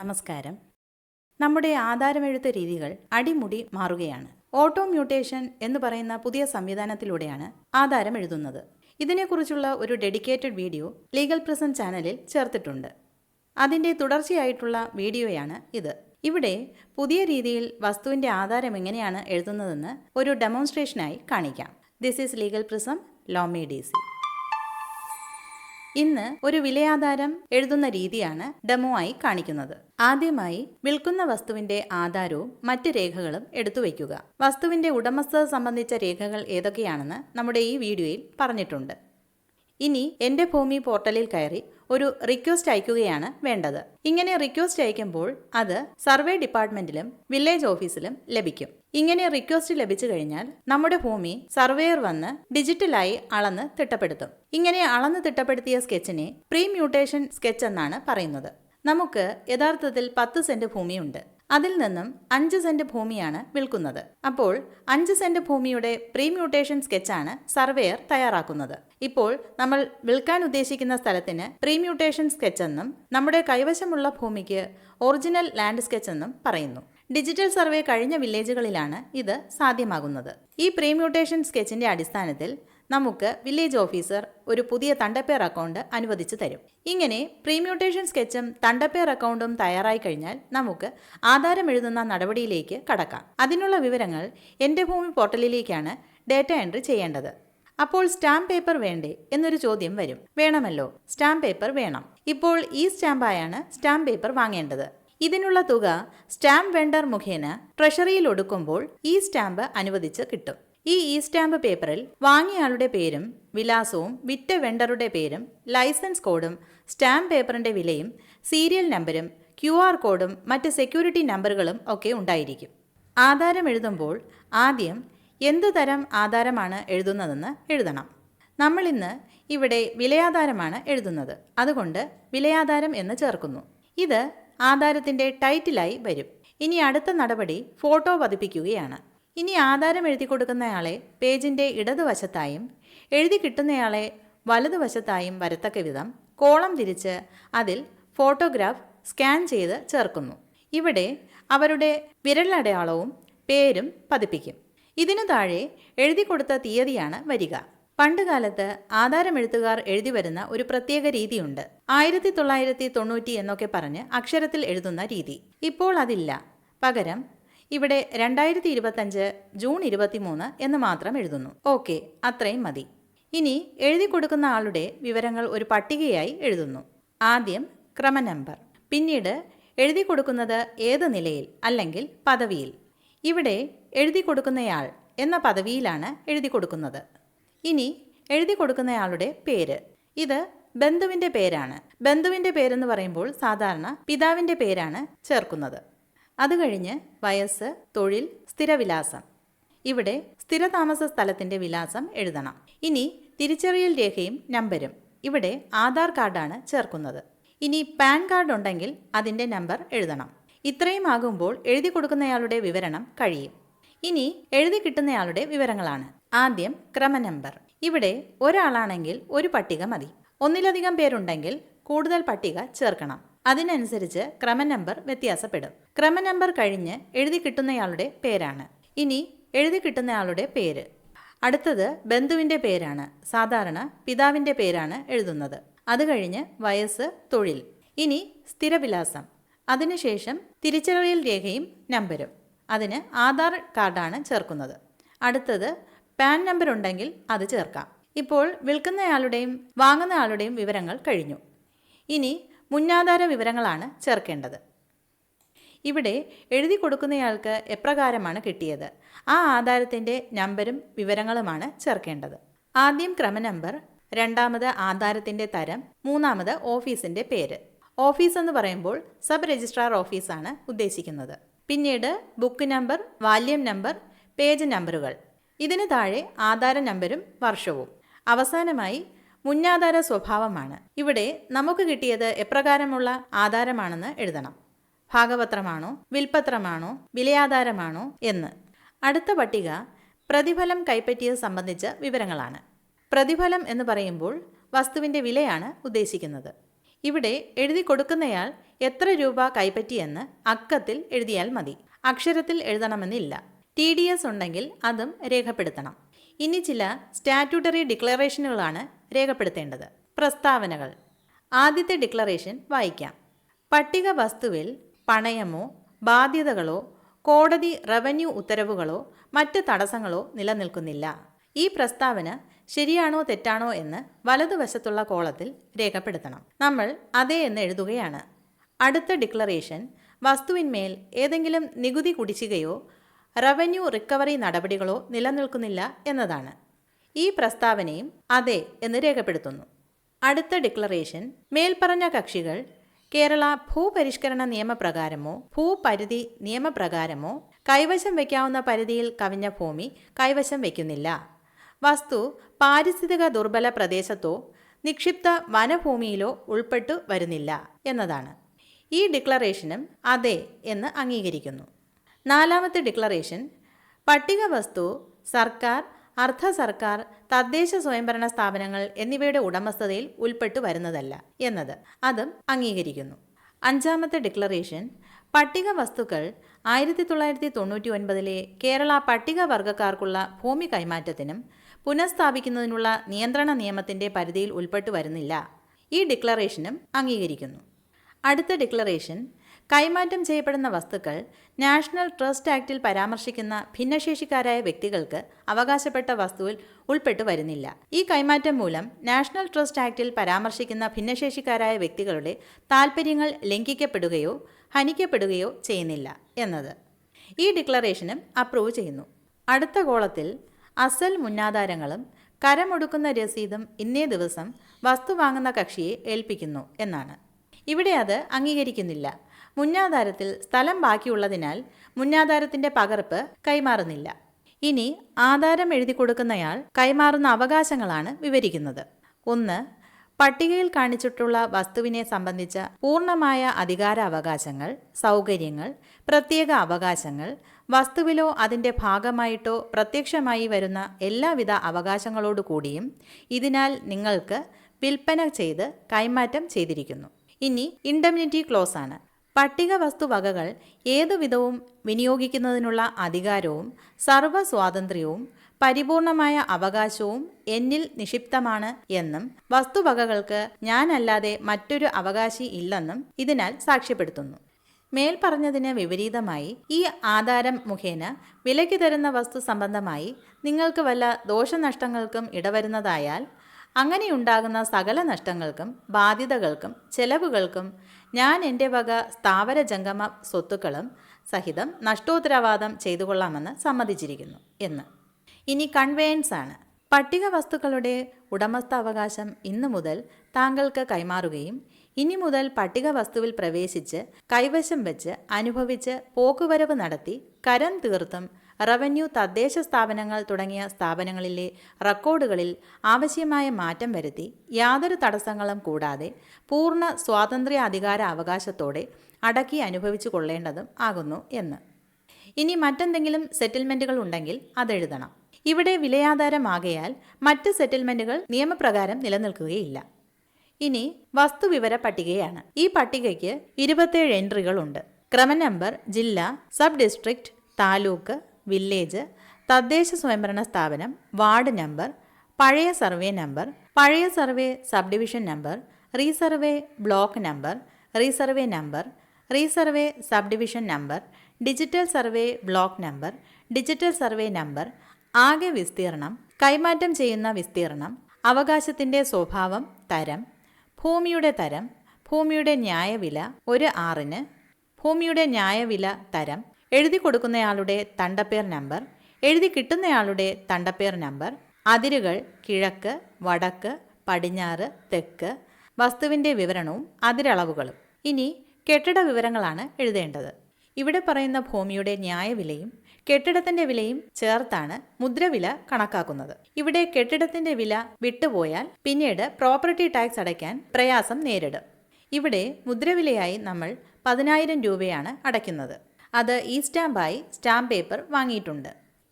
നമസ്കാരം. നമ്മുടെ ആധാരമെഴുത്ത് രീതികൾ അടിമുടി മാറുകയാണ്. ഓട്ടോ മ്യൂട്ടേഷൻ എന്ന് പറയുന്ന പുതിയ സംവിധാനത്തിലൂടെയാണ് ആധാരം എഴുതുന്നത്. ഇതിനെക്കുറിച്ചുള്ള ഒരു ഡെഡിക്കേറ്റഡ് വീഡിയോ ലീഗൽ പ്രസന്റ് ചാനലിൽ ചേർത്തിട്ടുണ്ട്. അതിന്റെ തുടർച്ചയായിട്ടുള്ള വീഡിയോയാണ് ഇത്. ഇവിടെ പുതിയ രീതിയിൽ വസ്തുവിന്റെ ആധാരം എങ്ങനെയാണ് എഴുതുന്നതെന്ന് ഒരു ഡെമോൺസ്ട്രേഷനായി കാണിക്കാം. This is legal prism law made easy ഇന്ന് ഒരു വിലയാധാരം എഴുതുന്ന രീതിയാണ് ഡെമോ ആയി കാണിക്കുന്നത്. ആദ്യമായി വിൽക്കുന്ന വസ്തുവിന്റെ ആധാരവും മറ്റ് രേഖകളും എടുത്തു വയ്ക്കുക. വസ്തുവിന്റെ ഉടമസ്ഥത സംബന്ധിച്ച രേഖകൾ ഏതൊക്കെയാണെന്ന് നമ്മുടെ ഈ വീഡിയോയിൽ പറഞ്ഞിട്ടുണ്ട്. ഇനി എന്റെ ഭൂമി പോർട്ടലിൽ കയറി ഒരു റിക്വസ്റ്റ് അയക്കുകയാണ് വേണ്ടത്. ഇങ്ങനെ റിക്വസ്റ്റ് അയക്കുമ്പോൾ അത് സർവേ ഡിപ്പാർട്ട്മെന്റിലും വില്ലേജ് ഓഫീസിലും ലഭിക്കും. ഇങ്ങനെ റിക്വസ്റ്റ് ലഭിച്ചു കഴിഞ്ഞാൽ നമ്മുടെ ഭൂമി സർവേയർ വന്ന് ഡിജിറ്റലായി അളന്ന് തിട്ടപ്പെടുത്തും. ഇങ്ങനെ അളന്ന് തിട്ടപ്പെടുത്തിയ സ്കെച്ചിനെ പ്രീ മ്യൂട്ടേഷൻ സ്കെച്ച് എന്നാണ് പറയുന്നത്. നമുക്ക് യഥാർത്ഥത്തിൽ പത്ത് സെന്റ് ഭൂമിയുണ്ട്. അതിൽ നിന്നും അഞ്ച് സെന്റ് ഭൂമിയാണ് വിൽക്കുന്നത്. അപ്പോൾ അഞ്ച് സെന്റ് ഭൂമിയുടെ പ്രീ മ്യൂട്ടേഷൻ സ്കെച്ചാണ് സർവേയർ തയ്യാറാക്കുന്നത്. ഇപ്പോൾ നമ്മൾ വിൽക്കാൻ ഉദ്ദേശിക്കുന്ന സ്ഥലത്തിന് പ്രീ മ്യൂട്ടേഷൻ സ്കെച്ച് എന്നും നമ്മുടെ കൈവശമുള്ള ഭൂമിക്ക് ഒറിജിനൽ ലാൻഡ് സ്കെച്ച് എന്നും പറയുന്നു. ഡിജിറ്റൽ സർവേ കഴിഞ്ഞ വില്ലേജുകളിലാണ് ഇത് സാധ്യമാകുന്നത്. ഈ പ്രീ മ്യൂട്ടേഷൻ സ്കെച്ചിന്റെ അടിസ്ഥാനത്തിൽ നമുക്ക് വില്ലേജ് ഓഫീസർ ഒരു പുതിയ തണ്ടപ്പേർ അക്കൗണ്ട് അനുവദിച്ചു തരും. ഇങ്ങനെ പ്രീമ്യൂട്ടേഷൻ സ്കെച്ചും തണ്ടപ്പേർ അക്കൗണ്ടും തയ്യാറായി കഴിഞ്ഞാൽ നമുക്ക് ആധാരം എഴുതുന്ന നടപടിയിലേക്ക് കടക്കാം. അതിനുള്ള വിവരങ്ങൾ എന്റെ ഭൂമി പോർട്ടലിലേക്കാണ് ഡേറ്റ എൻട്രി ചെയ്യേണ്ടത്. അപ്പോൾ സ്റ്റാമ്പ് പേപ്പർ വേണ്ടേ എന്നൊരു ചോദ്യം വരും. വേണമല്ലോ? സ്റ്റാമ്പ് പേപ്പർ വേണം. ഇപ്പോൾ ഈ സ്റ്റാമ്പായാണ് സ്റ്റാമ്പ് പേപ്പർ വാങ്ങേണ്ടത്. ഇതിനുള്ള തുക സ്റ്റാമ്പ് വെണ്ടർ മുഖേന ട്രഷറിയിൽ ഒടുക്കുമ്പോൾ ഈ സ്റ്റാമ്പ് അനുവദിച്ച് കിട്ടും. ഈ ഇ സ്റ്റാമ്പ് പേപ്പറിൽ വാങ്ങിയയാളുടെ പേരും വിലാസവും വിറ്റ വെണ്ടറുടെ പേരും ലൈസൻസ് കോഡും സ്റ്റാമ്പ് പേപ്പറിന്റെ വിലയും സീരിയൽ നമ്പരും ക്യു ആർ കോഡും മറ്റ് സെക്യൂരിറ്റി നമ്പറുകളും ഒക്കെ ഉണ്ടായിരിക്കും. ആധാരം എഴുതുമ്പോൾ ആദ്യം എന്ത് തരം ആധാരമാണ് എഴുതുന്നതെന്ന് എഴുതണം. നമ്മളിന്ന് ഇവിടെ വിലയാധാരമാണ് എഴുതുന്നത്. അതുകൊണ്ട് വിലയാധാരം എന്ന് ചേർക്കുന്നു. ഇത് ആധാരത്തിന്റെ ടൈറ്റിലായി വരും. ഇനി അടുത്ത നടപടി ഫോട്ടോ പതിപ്പിക്കുകയാണ്. ഇനി ആധാരം എഴുതി കൊടുക്കുന്നയാളെ പേജിന്റെ ഇടതുവശത്തായും എഴുതി കിട്ടുന്നയാളെ വലതുവശത്തായും വരത്തക്ക വിധം കോളം തിരിച്ച് അതിൽ ഫോട്ടോഗ്രാഫ് സ്കാൻ ചെയ്ത് ചേർക്കുന്നു. ഇവിടെ അവരുടെ വിരലടയാളവും പേരും പതിപ്പിക്കും. ഇതിനു താഴെ എഴുതി കൊടുത്ത തീയതിയാണ് വരിക. പണ്ടുകാലത്ത് ആധാരം എഴുത്തുകാർ എഴുതി വരുന്ന ഒരു പ്രത്യേക രീതിയുണ്ട്. ആയിരത്തി തൊള്ളായിരത്തി തൊണ്ണൂറ്റി എന്നൊക്കെ പറഞ്ഞ് അക്ഷരത്തിൽ എഴുതുന്ന രീതി. ഇപ്പോൾ അതില്ല. പകരം ഇവിടെ രണ്ടായിരത്തി ഇരുപത്തഞ്ച് ജൂൺ ഇരുപത്തിമൂന്ന് എന്ന് മാത്രം എഴുതുന്നു. ഓക്കെ അത്രയും മതി. ഇനി എഴുതി കൊടുക്കുന്ന ആളുടെ വിവരങ്ങൾ ഒരു പട്ടികയായി എഴുതുന്നു. ആദ്യം ക്രമ നമ്പർ പിന്നീട് എഴുതി കൊടുക്കുന്നത് ഏത് നിലയിൽ അല്ലെങ്കിൽ പദവിയിൽ. ഇവിടെ എഴുതി കൊടുക്കുന്നയാൾ എന്ന പദവിയിലാണ് എഴുതി കൊടുക്കുന്നത് ഇനി എഴുതി കൊടുക്കുന്നയാളുടെ പേര്. ഇത് ബന്ധുവിന്റെ പേരാണ്. ബന്ധുവിന്റെ പേരെന്ന് പറയുമ്പോൾ സാധാരണ പിതാവിന്റെ പേരാണ് ചേർക്കുന്നത്. അത് കഴിഞ്ഞ് വയസ്സ് തൊഴിൽ സ്ഥിരവിലാസം. ഇവിടെ സ്ഥിരതാമസ സ്ഥലത്തിന്റെ വിലാസം എഴുതണം. ഇനി തിരിച്ചറിയൽ രേഖയും നമ്പരും. ഇവിടെ ആധാർ കാർഡാണ് ചേർക്കുന്നത്. ഇനി പാൻ കാർഡ് ഉണ്ടെങ്കിൽ അതിന്റെ നമ്പർ എഴുതണം. ഇത്രയും ആകുമ്പോൾ എഴുതി കൊടുക്കുന്നയാളുടെ വിവരണം കഴിയും. ഇനി എഴുതി കിട്ടുന്നയാളുടെ വിവരങ്ങളാണ്. ആദ്യം ക്രമ നമ്പർ ഇവിടെ ഒരാളാണെങ്കിൽ ഒരു പട്ടിക മതി. ഒന്നിലധികം പേരുണ്ടെങ്കിൽ കൂടുതൽ പട്ടിക ചേർക്കണം. അതിനനുസരിച്ച് ക്രമ നമ്പർ വ്യത്യാസപ്പെടും. ക്രമ നമ്പർ കഴിഞ്ഞ് എഴുതി കിട്ടുന്നയാളുടെ പേരാണ്. ഇനി എഴുതി കിട്ടുന്നയാളുടെ പേര്. അടുത്തത് ബന്ധുവിന്റെ പേരാണ്. സാധാരണ പിതാവിന്റെ പേരാണ് എഴുതുന്നത്. അത് കഴിഞ്ഞ് വയസ്സ് തൊഴിൽ. ഇനി സ്ഥിരവിലാസം. അതിനുശേഷം തിരിച്ചറിയൽ രേഖയും നമ്പരും. അതിന് ആധാർ കാർഡാണ് ചേർക്കുന്നത്. അടുത്തത് പാൻ നമ്പർ ഉണ്ടെങ്കിൽ അത് ചേർക്കാം. ഇപ്പോൾ വിൽക്കുന്നയാളുടെയും വാങ്ങുന്നയാളുടെയും വിവരങ്ങൾ കഴിഞ്ഞു. ഇനി മുന്നാധാര വിവരങ്ങളാണ് ചേർക്കേണ്ടത്. ഇവിടെ എഴുതി കൊടുക്കുന്നയാൾക്ക് എപ്രകാരമാണ് കിട്ടിയത്? ആ ആധാരത്തിന്റെ നമ്പരും വിവരങ്ങളുമാണ് ചേർക്കേണ്ടത്. ആദ്യം ക്രമ നമ്പർ രണ്ടാമത് ആധാരത്തിന്റെ തരം മൂന്നാമത് ഓഫീസിന്റെ പേര്. ഓഫീസ് എന്ന് പറയുമ്പോൾ സബ് രജിസ്ട്രാർ ഓഫീസാണ് ഉദ്ദേശിക്കുന്നത്. പിന്നീട് book number volume number page നമ്പറുകൾ. ഇതിന് താഴെ ആധാര നമ്പരും വർഷവും. അവസാനമായി മുന്നാധാര സ്വഭാവമാണ്. ഇവിടെ നമുക്ക് കിട്ടിയത് എപ്രകാരമുള്ള ആധാരമാണെന്ന് എഴുതണം. ഭാഗപത്രമാണോ വിൽപത്രമാണോ വിലയാധാരമാണോ എന്ന്. അടുത്ത പട്ടിക പ്രതിഫലം കൈപ്പറ്റിയത് സംബന്ധിച്ച വിവരങ്ങളാണ്. പ്രതിഫലം എന്ന് പറയുമ്പോൾ വസ്തുവിന്റെ വിലയാണ് ഉദ്ദേശിക്കുന്നത്. ഇവിടെ എഴുതി കൊടുക്കുന്നയാൾ എത്ര രൂപ കൈപ്പറ്റിയെന്ന് അക്കത്തിൽ എഴുതിയാൽ മതി. അക്ഷരത്തിൽ എഴുതണമെന്നില്ല. ടി ഡി എസ് ഉണ്ടെങ്കിൽ അതും രേഖപ്പെടുത്തണം. ഇനി ചില സ്റ്റാറ്റ്യൂട്ടറി ഡിക്ലറേഷനുകളാണ് രേഖപ്പെടുത്തേണ്ടത്. പ്രസ്താവനകൾ. ആദ്യത്തെ ഡിക്ലറേഷൻ വായിക്കാം. പട്ടിക വസ്തുവിൽ പണയമോ ബാധ്യതകളോ കോടതി റവന്യൂ ഉത്തരവുകളോ മറ്റ് തടസ്സങ്ങളോ നിലനിൽക്കുന്നില്ല. ഈ പ്രസ്താവന ശരിയാണോ തെറ്റാണോ എന്ന് വലതുവശത്തുള്ള കോളത്തിൽ രേഖപ്പെടുത്തണം. നമ്മൾ അതേ എന്ന് എഴുതുകയാണ്. അടുത്ത ഡിക്ലറേഷൻ വസ്തുവിന്മേൽ ഏതെങ്കിലും നികുതി കുടിശ്ശികയോ റവന്യൂ റിക്കവറി നടപടികളോ നിലനിൽക്കുന്നില്ല എന്നതാണ്. ഈ പ്രസ്താവനയും അതെ എന്ന് രേഖപ്പെടുത്തുന്നു. അടുത്ത ഡിക്ലറേഷൻ മേൽപ്പറഞ്ഞ കക്ഷികൾ കേരള ഭൂപരിഷ്കരണ നിയമപ്രകാരമോ ഭൂപരിധി നിയമപ്രകാരമോ കൈവശം വയ്ക്കാവുന്ന പരിധിയിൽ കവിഞ്ഞ ഭൂമി കൈവശം വയ്ക്കുന്നില്ല. വസ്തു പാരിസ്ഥിതിക ദുർബല പ്രദേശത്തോ നിക്ഷിപ്ത വനഭൂമിയിലോ ഉൾപ്പെട്ടു വരുന്നില്ല എന്നതാണ്. ഈ ഡിക്ലറേഷനും അതെ എന്ന് അംഗീകരിക്കുന്നു. നാലാമത്തെ ഡിക്ലറേഷൻ പട്ടിക വസ്തു സർക്കാർ അർദ്ധ സർക്കാർ തദ്ദേശ സ്വയംഭരണ സ്ഥാപനങ്ങൾ എന്നിവയുടെ ഉടമസ്ഥതയിൽ ഉൾപ്പെട്ടു വരുന്നതല്ല എന്നത് അതും അംഗീകരിക്കുന്നു. അഞ്ചാമത്തെ ഡിക്ലറേഷൻ പട്ടിക വസ്തുക്കൾ ആയിരത്തി തൊള്ളായിരത്തി തൊണ്ണൂറ്റി ഒൻപതിലെ കേരള പട്ടിക വർഗക്കാർക്കുള്ള ഭൂമി കൈമാറ്റത്തിനും പുനഃസ്ഥാപിക്കുന്നതിനുള്ള നിയന്ത്രണ നിയമത്തിന്റെ പരിധിയിൽ ഉൾപ്പെട്ടു വരുന്നില്ല. ഈ ഡിക്ലറേഷനും അംഗീകരിക്കുന്നു. അടുത്ത ഡിക്ലറേഷൻ കൈമാറ്റം ചെയ്യപ്പെടുന്ന വസ്തുക്കൾ നാഷണൽ ട്രസ്റ്റ് ആക്ടിൽ പരാമർശിക്കുന്ന ഭിന്നശേഷിക്കാരായ വ്യക്തികൾക്ക് അവകാശപ്പെട്ട വസ്തുവിൽ ഉൾപ്പെട്ടു വരുന്നില്ല. ഈ കൈമാറ്റം മൂലം നാഷണൽ ട്രസ്റ്റ് ആക്ടിൽ പരാമർശിക്കുന്ന ഭിന്നശേഷിക്കാരായ വ്യക്തികളുടെ താൽപ്പര്യങ്ങൾ ലംഘിക്കപ്പെടുകയോ ഹനിക്കപ്പെടുകയോ ചെയ്യുന്നില്ല എന്നത്. ഈ ഡിക്ലറേഷനും അപ്രൂവ് ചെയ്യുന്നു. അടുത്ത കോളത്തിൽ അസൽ മുന്നാധാരങ്ങളും കരമൊടുക്കുന്ന രസീതും ഇന്നേ ദിവസം വസ്തു വാങ്ങുന്ന കക്ഷിയെ ഏൽപ്പിക്കുന്നു എന്നാണ്. ഇവിടെ അത് അംഗീകരിക്കുന്നില്ല. മുന്നാധാരത്തിൽ സ്ഥലം ബാക്കിയുള്ളതിനാൽ മുന്നാധാരത്തിന്റെ പകർപ്പ് കൈമാറുന്നില്ല. ഇനി ആധാരം എഴുതി കൊടുക്കുന്നയാൾ കൈമാറുന്ന അവകാശങ്ങളാണ് വിവരിക്കുന്നത്. ഒന്ന് പട്ടികയിൽ കാണിച്ചിട്ടുള്ള വസ്തുവിനെ സംബന്ധിച്ച പൂർണമായ അധികാരാവകാശങ്ങൾ സൗകര്യങ്ങൾ പ്രത്യേക അവകാശങ്ങൾ വസ്തുവിലോ അതിന്റെ ഭാഗമായിട്ടോ പ്രത്യക്ഷമായി വരുന്ന എല്ലാവിധ അവകാശങ്ങളോടു കൂടിയും ഇതിനാൽ നിങ്ങൾക്ക് വിൽപ്പന ചെയ്ത് കൈമാറ്റം ചെയ്തിരിക്കുന്നു. ഇനി ഇൻഡംനിറ്റി ക്ലോസ് ആണ് പട്ടിക വസ്തുവകകൾ ഏതുവിധവും വിനിയോഗിക്കുന്നതിനുള്ള അധികാരവും സർവ സ്വാതന്ത്ര്യവും പരിപൂർണമായ അവകാശവും എന്നിൽ നിക്ഷിപ്തമാണ് എന്നും വസ്തുവകകൾക്ക് ഞാനല്ലാതെ മറ്റൊരു അവകാശി ഇല്ലെന്നും ഇതിനാൽ സാക്ഷ്യപ്പെടുത്തുന്നു. മേൽപ്പറഞ്ഞതിന് വിപരീതമായി ഈ ആധാരം മുഖേന വിലയ്ക്ക് തരുന്ന വസ്തു സംബന്ധമായി നിങ്ങൾക്ക് വല്ല ദോഷനഷ്ടങ്ങൾക്കും ഇടവരുന്നതായാൽ അങ്ങനെയുണ്ടാകുന്ന സകല നഷ്ടങ്ങൾക്കും ബാധ്യതകൾക്കും ചെലവുകൾക്കും ഞാൻ എന്റെ വക സ്ഥാവര ജംഗമ സ്വത്തുക്കളും സഹിതം നഷ്ടോത്തരവാദം ചെയ്തുകൊള്ളാമെന്ന് സമ്മതിച്ചിരിക്കുന്നു എന്ന്. ഇനി കൺവേയൻസ് ആണ്. പട്ടിക വസ്തുക്കളുടെ ഉടമസ്ഥാവകാശം ഇന്നു മുതൽ താങ്കൾക്ക് കൈമാറുകയും ഇനി മുതൽ പട്ടിക വസ്തുവിൽ പ്രവേശിച്ച് കൈവശം വെച്ച് അനുഭവിച്ച് പോക്കുവരവ് നടത്തി കരം തീർത്തും റവന്യൂ തദ്ദേശ സ്ഥാപനങ്ങൾ തുടങ്ങിയ സ്ഥാപനങ്ങളിലെ റെക്കോർഡുകളിൽ ആവശ്യമായ മാറ്റം വരുത്തി യാതൊരു തടസ്സങ്ങളും കൂടാതെ പൂർണ സ്വാതന്ത്ര്യ അധികാര അവകാശത്തോടെ അടക്കി അനുഭവിച്ചു കൊള്ളേണ്ടതും ആകുന്നു എന്ന്. ഇനി മറ്റെന്തെങ്കിലും സെറ്റിൽമെന്റുകൾ ഉണ്ടെങ്കിൽ അതെഴുതണം. ഇവിടെ വിലയാധാരമാകയാൽ മറ്റ് സെറ്റിൽമെന്റുകൾ നിയമപ്രകാരം നിലനിൽക്കുകയില്ല. ഇനി വസ്തുവിവര പട്ടികയാണ്. ഈ പട്ടികയ്ക്ക് ഇരുപത്തേഴ് എൻട്രികളുണ്ട്. ക്രമ നമ്പർ ജില്ല സബ് ഡിസ്ട്രിക്റ്റ് താലൂക്ക് വില്ലേജ് തദ്ദേശ സ്വയംഭരണ സ്ഥാപനം വാർഡ് നമ്പർ പഴയ സർവേ നമ്പർ പഴയ survey subdivision number resurvey block number resurvey number resurvey subdivision number digital survey block number digital survey number ആകെ വിസ്തീർണം കൈമാറ്റം ചെയ്യുന്ന വിസ്തീർണം അവകാശത്തിന്റെ സ്വഭാവം തരം ഭൂമിയുടെ തരം ഭൂമിയുടെ ന്യായവില ഒരു ആറിന് ഭൂമിയുടെ ന്യായവില തരം എഴുതി കൊടുക്കുന്നയാളുടെ തണ്ടപ്പേർ നമ്പർ എഴുതി കിട്ടുന്നയാളുടെ തണ്ടപ്പേർ നമ്പർ അതിരുകൾ കിഴക്ക് വടക്ക് പടിഞ്ഞാറ് തെക്ക് വസ്തുവിന്റെ വിവരണവും അതിരളവുകളും. ഇനി കെട്ടിട വിവരങ്ങളാണ് എഴുതേണ്ടത്. ഇവിടെ പറയുന്ന ഭൂമിയുടെ ന്യായവിലയും കെട്ടിടത്തിന്റെ വിലയും ചേർത്താണ് മുദ്രവില കണക്കാക്കുന്നത്. ഇവിടെ കെട്ടിടത്തിന്റെ വില വിട്ടുപോയാൽ പിന്നീട് പ്രോപ്പർട്ടി ടാക്സ് അടയ്ക്കാൻ പ്രയാസം നേരിടും. ഇവിടെ മുദ്രവിലയായി നമ്മൾ പതിനായിരം രൂപയാണ് അടയ്ക്കുന്നത്. അത് ഈ സ്റ്റാമ്പായി സ്റ്റാമ്പ് പേപ്പർ വാങ്ങിയിട്ടുണ്ട്.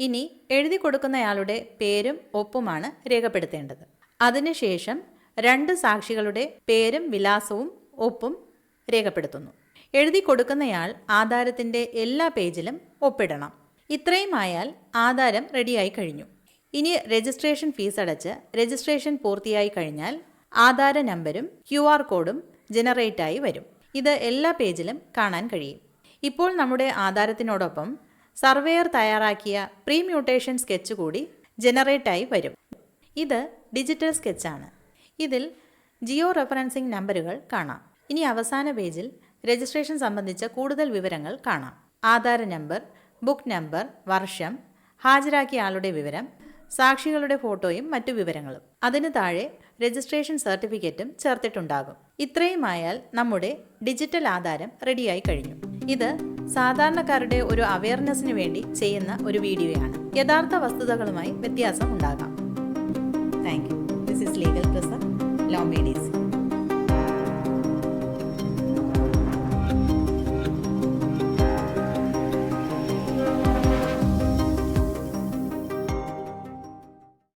ഇനി എഴുതി കൊടുക്കുന്നയാളുടെ പേരും ഒപ്പുമാണ് രേഖപ്പെടുത്തേണ്ടത്. അതിനുശേഷം രണ്ട് സാക്ഷികളുടെ പേരും വിലാസവും ഒപ്പും രേഖപ്പെടുത്തുന്നു. എഴുതി കൊടുക്കുന്നയാൾ ആധാരത്തിന്റെ എല്ലാ പേജിലും ഒപ്പിടണം. ഇത്രയും ആയാൽ ആധാരം റെഡിയായി കഴിഞ്ഞു. ഇനി രജിസ്ട്രേഷൻ ഫീസ് അടച്ച് രജിസ്ട്രേഷൻ പൂർത്തിയായി കഴിഞ്ഞാൽ ആധാര നമ്പരും ക്യു കോഡും ജനറേറ്റായി വരും. ഇത് എല്ലാ പേജിലും കാണാൻ കഴിയും. ഇപ്പോൾ നമ്മുടെ ആധാരത്തിനോടൊപ്പം സർവേയർ തയ്യാറാക്കിയ പ്രീ മ്യൂട്ടേഷൻ സ്കെച്ച് കൂടി ജനറേറ്റായി വരും. ഇത് ഡിജിറ്റൽ സ്കെച്ചാണ്. ഇതിൽ ജിയോ റെഫറൻസിംഗ് നമ്പറുകൾ കാണാം. ഇനി അവസാന പേജിൽ രജിസ്ട്രേഷൻ സംബന്ധിച്ച കൂടുതൽ വിവരങ്ങൾ കാണാം. ആധാര നമ്പർ ബുക്ക് നമ്പർ വർഷം ഹാജരാക്കിയ ആളുടെ വിവരം സാക്ഷികളുടെ ഫോട്ടോയും മറ്റു വിവരങ്ങളും. അതിന് താഴെ രജിസ്ട്രേഷൻ സർട്ടിഫിക്കറ്റും ചേർത്തിട്ടുണ്ടാകും. ഇത്രയുമായാൽ നമ്മുടെ ഡിജിറ്റൽ ആധാരം റെഡിയായി കഴിഞ്ഞു. ഇത് സാധാരണക്കാരുടെ ഒരു അവയർനെസ്സിന് വേണ്ടി ചെയ്യുന്ന ഒരു വീഡിയോയാണ്. യഥാർത്ഥ വസ്തുതകളുമായി വ്യത്യാസം ഉണ്ടാകാം. Thank you this is legal prism law made easy